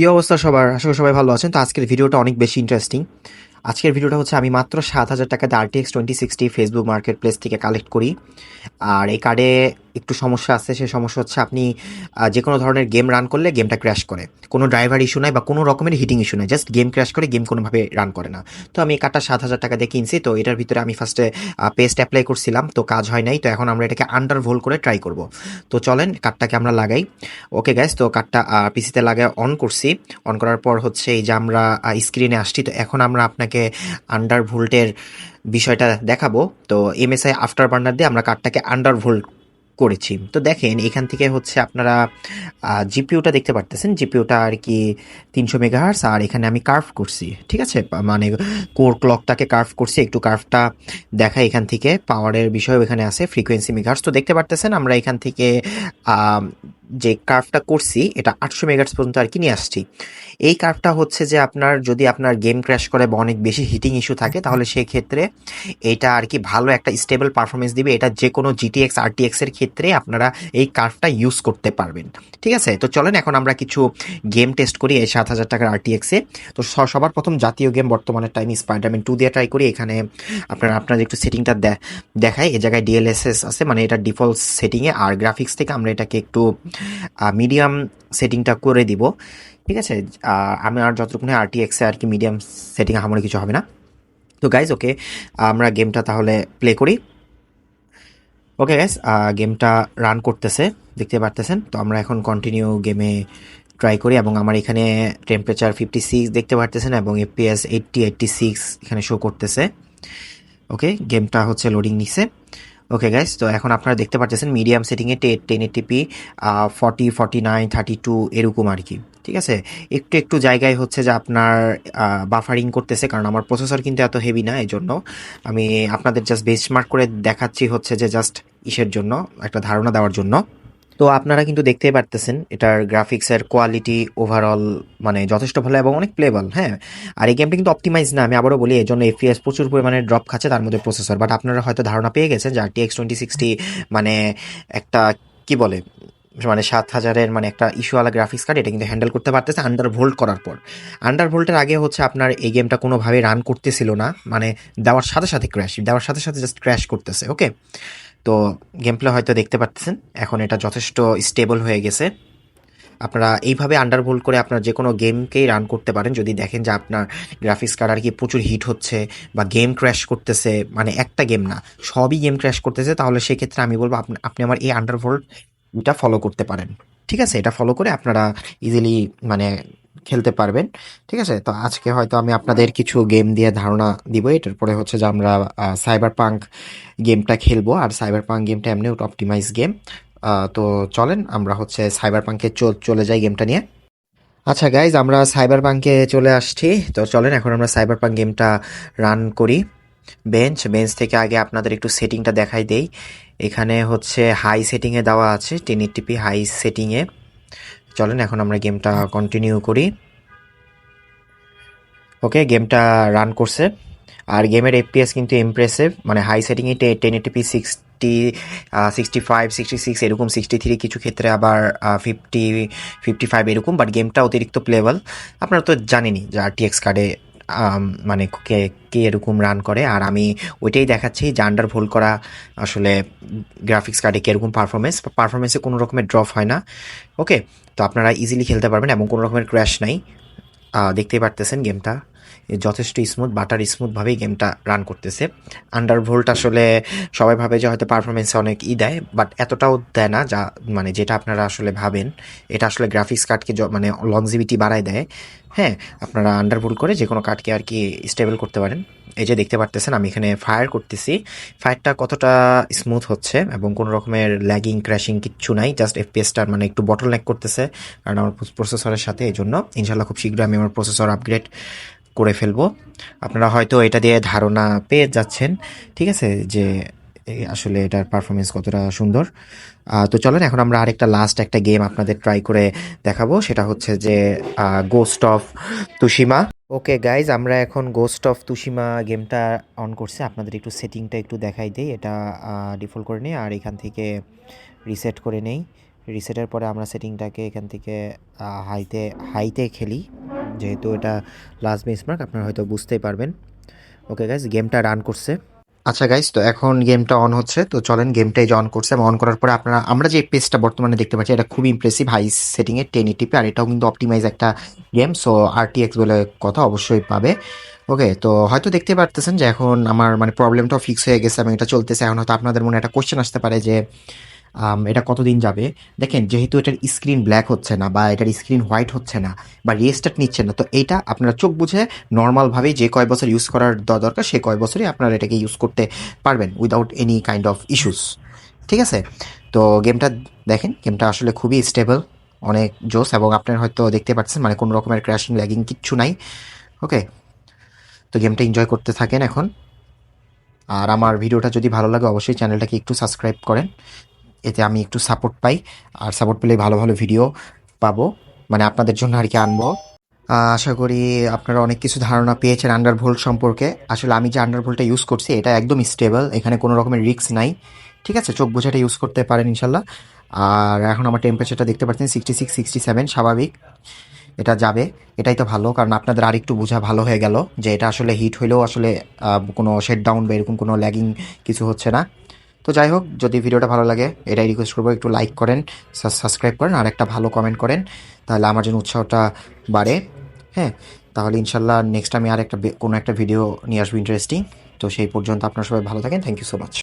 কী অবস্থা সবার? আসলে সবাই ভালো আছেন। তো আজকের ভিডিওটা অনেক বেশি ইন্টারেস্টিং আজকের ভিডিওটা হচ্ছে আমি মাত্র সাত হাজার টাকাতে X twenty sixty Facebook marketplace থেকে কালেক্ট করি। আর এই কার্ডে একটু সমস্যা আছে, সেই সমস্যা হচ্ছে আপনি যে কোনো ধরনের গেম রান করলে গেমটা ক্র্যাশ করে। কোনো ড্রাইভার ইস্যু নাই বা কোনো রকমের হিটিং ইস্যু নাই জাস্ট গেম ক্র্যাশ করে গেম কোনোভাবে রান করে না। তো আমি কার্ডটা সাত হাজার টাকা দিয়ে কিনছি, তো এটার ভিতরে আমি ফার্স্টে পেস্ট অ্যাপ্লাই করছিলাম, তো কাজ হয় নাই, তো এখন আমরা এটাকে আন্ডার ভোল করে ট্রাই করব। তো চলেন কার্ডটাকে আমরা লাগাই। ওকে গ্যাস তো কার্ডটা পিসিতে লাগায় অন করছি। অন করার পর হচ্ছে এই যে আমরা স্ক্রিনে আসছি, তো এখন আমরা আপনাকে আন্ডার ভোল্টের বিষয়টা দেখাবো। তো এমএসআই আফটার বার্নার দিয়ে আমরা কার্ডটাকে আন্ডার ভোল্ট করেছি। তো দেখেন, এখান থেকে হচ্ছে আপনারা জিপিওটা দেখতে পারতেছেন। জিপিওটা আর কি তিনশো মেগাহার্স আর এখানে আমি কার্ভ করছি, ঠিক আছে? মানে কোর ক্লকটাকে কার্ভ করছি, একটু কার্ভটা দেখা এখান থেকে। পাওয়ারের বিষয়ও এখানে আছে, ফ্রিকোয়েন্সি মেগাহার্স তো দেখতে পারতেছেন, আমরা এখান থেকে যে কার্ভটা করছি, এটা আটশো মেগাহার্স পর্যন্ত আর কি নিয়ে আসছি। এই কার্ভটা হচ্ছে যে আপনার, যদি আপনার গেম ক্র্যাশ করে বা অনেক বেশি হিটিং ইস্যু থাকে, তাহলে সেই ক্ষেত্রে এটা আর কি ভালো একটা স্টেবল পারফরমেন্স দিবে। এটা যে কোনো জিটিএক্স আরটিএক্স এর ক্ষেত্রে আপনারা এই কার্ভটা ইউজ করতে পারবেন। ঠিক আছে? তো চলেন এখন আমরা কিছু গেম টেস্ট করি এই সাত হাজার টাকার আরটিএক্সে তো সবার প্রথম জাতীয় গেম বর্তমানে টাইম স্পাইডারম্যান টু দিয়ে ট্রাই করি। এখানে আপনারা, আপনার একটু সেটিংটা দেখায় এ জায়গায় ডিএলএসএস আছে মানে এটা ডিফল্ট সেটিংয়ে আর গ্রাফিক্স থেকে আমরা এটাকে একটু মিডিয়াম সেটিংটা করে দিব। ঠিক আছে? আমি আর যতটুকু আরটিএক্সে আর কি মিডিয়াম সেটিং আমার কিছু হবে না। তো গাইজ ওকে আমরা গেমটা তাহলে প্লে করি। ওকে গাইজ গেমটা রান করতেছে, দেখতে পারতেছেন? তো আমরা এখন কন্টিনিউ গেমে ট্রাই করি এবং আমার এখানে টেম্পারেচার ফিফটি সিক্স দেখতে পারতেছেন এবং এফপিএস এইটটি এইটটি সিক্স এখানে শো করতেছে। ওকে গেমটা হচ্ছে লোডিং নিছে। ওকে গাইস তো এখন আপনারা দেখতে পাচ্ছেন মিডিয়াম সেটিংয়ে ten eighty p forty forty nine thirty two এরকম আর কি। ঠিক আছে? একটু একটু জায়গায় হচ্ছে যে আপনার বাফারিং করতেছে, কারণ আমার প্রসেসর কিন্তু এত হেভি না এই জন্য আমি আপনাদের জাস্ট বেঞ্চমার্ক করে দেখাচ্ছি হচ্ছে যে জাস্ট ইসের জন্য, একটা ধারণা দেওয়ার জন্য। তো আপনারা কিন্তু দেখতেই পারতেছেন, এটার গ্রাফিক্সের কোয়ালিটি ওভারঅল মানে যথেষ্ট ভালো এবং অনেক প্লেবল হ্যাঁ? আর এই গেমটা কিন্তু অপটিমাইজ না, আমি আবারও বলি এই জন্য এফপিএস প্রচুর পরিমাণে ড্রপ খাচ্ছে তার মধ্যে প্রসেসর বাট আপনারা হয়তো ধারণা পেয়ে গেছেন যে টিএক্স টোয়েন্টি সিক্সটি মানে একটা, কি বলে মানে সাত হাজারের মানে একটা ইস্যুওয়ালা গ্রাফিক্স কার্ড এটা কিন্তু হ্যান্ডেল করতে পারতেছে আন্ডার ভোল্ট করার পর। আন্ডার ভোল্টের আগে হচ্ছে আপনার এই গেমটা কোনোভাবে রান করতেছিল না মানে দেওয়ার সাথে সাথে ক্র্যাশ দেওয়ার সাথে সাথে জাস্ট ক্র্যাশ করতেছে ওকে তো গেম প্লে হয়তো দেখতে পাচ্ছেন এখন এটা যথেষ্ট স্টেবল হয়ে গেছে। আপনারা এইভাবে আন্ডার ভোল্ট করে আপনার যে কোনো গেমকেই রান করতে পারেন। যদি দেখেন যে আপনার গ্রাফিক্স কার্ড আর কি প্রচুর হিট হচ্ছে বা গেম ক্র্যাশ করতেছে মানে একটা গেম না, সবই গেম ক্র্যাশ করতেছে, তাহলে সেক্ষেত্রে আমি বলব আপনি আপনি আমার এই আন্ডার ভোল্ট এটা ফলো করতে পারেন। ঠিক আছে? এটা ফলো করে আপনারা ইজিলি মানে খেলতে পারবেন। ঠিক আছে? তো আজকে হয়তো আমি আপনাদের কিছু গেম দিয়ে ধারণা দিব। এটার পরে হচ্ছে যে আমরা সাইবার পাঙ্ক গেমটা খেলব। আর সাইবার পাঙ্ক গেমটা এমনি অপটিমাইজ গেম তো চলেন, আমরা হচ্ছে সাইবার পাঙ্কে চলে যাই গেমটা নিয়ে। আচ্ছা গাইজ আমরা সাইবার পাঙ্কে চলে আসছি। তো চলেন, এখন আমরা সাইবার পাঙ্ক গেমটা রান করি। বেঞ্চ বেঞ্চ থেকে আগে আপনাদের একটু সেটিংটা দেখাই দেই। এখানে হচ্ছে হাই সেটিংয়ে দেওয়া আছে। টেন এইটিপি হাই সেটিংয়ে চলেন, এখন আমরা গেমটা কন্টিনিউ করি। ওকে গেমটা রান করছে। আর গেমের এফপিএস কিন্তু ইমপ্রেসিভ মানে হাই সেটিংয়ে ten eighty p sixty sixty five sixty six এরকম সিক্সটি থ্রি কিছু ক্ষেত্রে আবার ফিফটি ফিফটি ফাইভ এরকম বাট গেমটা অতিরিক্ত প্লেবল আপনারা তো জানেনই যে আর টি এক্স কার্ডে মানে কে কে এরকম রান করে। আর আমি ওইটাই দেখাচ্ছি, যে আন্ডার ভোল করা আসলে গ্রাফিক্স কার্ডে কীরকম পারফরমেন্স পারফরমেন্সে কোনো রকমের ড্রপ হয় না। ওকে তো আপনারা ইজিলি খেলতে পারবেন এবং কোনো রকমের ক্র্যাশ নাই। দেখতেই পারতেছেন গেমটা যথেষ্ট স্মুথ বাটার স্মুথভাবেই গেমটা রান করতেছে। আন্ডার ভোল্ট আসলে সবাই ভাবে যে হয়তো পারফরমেন্সে অনেক ই দেয় বাট এতটাও দেয় না যা মানে যেটা আপনারা আসলে ভাবেন। এটা আসলে গ্রাফিক্স কার্ডকে মানে লংজিভিটি বাড়ায় দেয়। হ্যাঁ আপনারা আন্ডার ভোল্ট করে যে কোনো কার্ডকে আর কি স্টেবল করতে পারেন। এই যে দেখতে পারতেছেন, আমি এখানে ফায়ার করতেছি। ফায়ারটা কতটা স্মুথ হচ্ছে এবং কোনো রকমের ল্যাগিং ক্র্যাশিং কিচ্ছু নাই জাস্ট এফপিএসটার মানে একটু বটল ল্যাক করতেছে। কারণ আমার প্রসেসরের সাথে এই জন্য ইনশাল্লাহ খুব শীঘ্রই আমি আমার প্রসেসর আপগ্রেড করে ফেলব। আপনারা হয়তো এটা দিয়ে ধারণা পেয়ে যাচ্ছেন, ঠিক আছে? যে আসলে এটার পারফরমেন্স কতটা সুন্দর। তো চলেন, এখন আমরা আরেকটা লাস্ট একটা গেম আপনাদের ট্রাই করে দেখাবো। সেটা হচ্ছে যে ghost of Tsushima okay guys আমরা এখন গোস্ট অফ তুষিমা গেমটা অন করছি। আপনাদের একটু সেটিংটা একটু দেখাই দিই। এটা ডিফল্ট করে নিই, আর এখান থেকে রিসেট করে নেই। রিসেটের পরে আমরা সেটিংটাকে এখান থেকে হাইতে হাইতে খেলি। যেহেতু এটা লাস্ট বেসমার্ক আপনারা হয়তো বুঝতেই পারবেন। ওকে গাইজ গেমটা রান করছে। আচ্ছা গাইজ তো এখন গেমটা অন হচ্ছে। তো চলেন গেমটাই যে অন করছে এবং অন করার পরে আপনারা, আমরা যে পেজটা বর্তমানে দেখতে পাচ্ছি, এটা খুবই ইমপ্রেসিভ হাই সেটিংয়ে টেন ইটিপি আর এটাও কিন্তু অপটিমাইজ একটা গেম সো আরটিএক্স বলে কথা অবশ্যই পাবে। ওকে তো হয়তো দেখতে পারতেছেন যে এখন আমার মানে প্রবলেমটাও ফিক্স হয়ে গেছে এবং এটা চলতেছে। এখন হয়তো আপনাদের মনে একটা কোশ্চেন আসতে পারে যে এটা কতদিন যাবে? দেখেন, যেহেতু এটার স্ক্রিন ব্ল্যাক হচ্ছে না বা এটার স্ক্রিন হোয়াইট হচ্ছে না বা রিস্টার্ট নিচ্ছে না, তো এটা আপনারা চোখ বুঝে নর্মালভাবেই যে কয় বছর ইউজ করার দরকার, সে কয় বছরই আপনারা এটাকে ইউজ করতে পারবেন without any kind of issues ঠিক আছে? তো গেমটা দেখেন গেমটা আসলে খুবই স্টেবল অনেক জোস এবং আপনার হয়তো দেখতে পাচ্ছেন মানে কোনো রকমের ক্র্যাশিং ল্যাগিং কিচ্ছু নাই। ওকে তো গেমটা এনজয় করতে থাকেন এখন। আর আমার ভিডিওটা যদি ভালো লাগে, অবশ্যই চ্যানেলটাকে একটু সাবস্ক্রাইব করেন। এতে আমি একটু সাপোর্ট পাই। আর সাপোর্ট পেলে ভালো ভালো ভিডিও পাবো। মানে আপনাদের জন্য আর কি আনব। আশা করি আপনারা অনেক কিছু ধারণা পেয়েছেন আন্ডারভোল্ট সম্পর্কে। আসলে আমি যে আন্ডারভোল্টটা ইউজ করছি, এটা একদম স্টেবল এখানে কোনো রকমের রিস্ক নাই। ঠিক আছে? চোখ বোঝাটা ইউজ করতে পারেন ইনশাল্লাহ আর এখন আমার টেম্পারেচারটা দেখতে পাচ্ছেন সিক্সটি সিক্স সিক্সটি সেভেন স্বাভাবিক। এটা যাবে। এটাই তো ভালো। কারণ আপনাদের আর একটু বোঝা ভালো হয়ে গেল যে এটা আসলে হিট হইলেও আসলে কোনো শেড ডাউন বা এরকম কোনো ল্যাগিং কিছু হচ্ছে না। তো যাই হোক, যদি ভিডিওটা ভালো লাগে, এটাই রিকোয়েস্ট করব, একটু লাইক করেন সাবস্ক্রাইব করেন, আর একটা ভালো কমেন্ট করেন, তাহলে আমার জন্য উৎসাহটা বাড়ে হ্যাঁ? তাহলে ইনশাল্লাহ নেক্সট আমি আর একটা কোনো একটা ভিডিও নিয়ে আসব ইন্টারেস্টিং তো সেই পর্যন্ত আপনার সবাই ভালো থাকেন থ্যাংক ইউ সো মাচ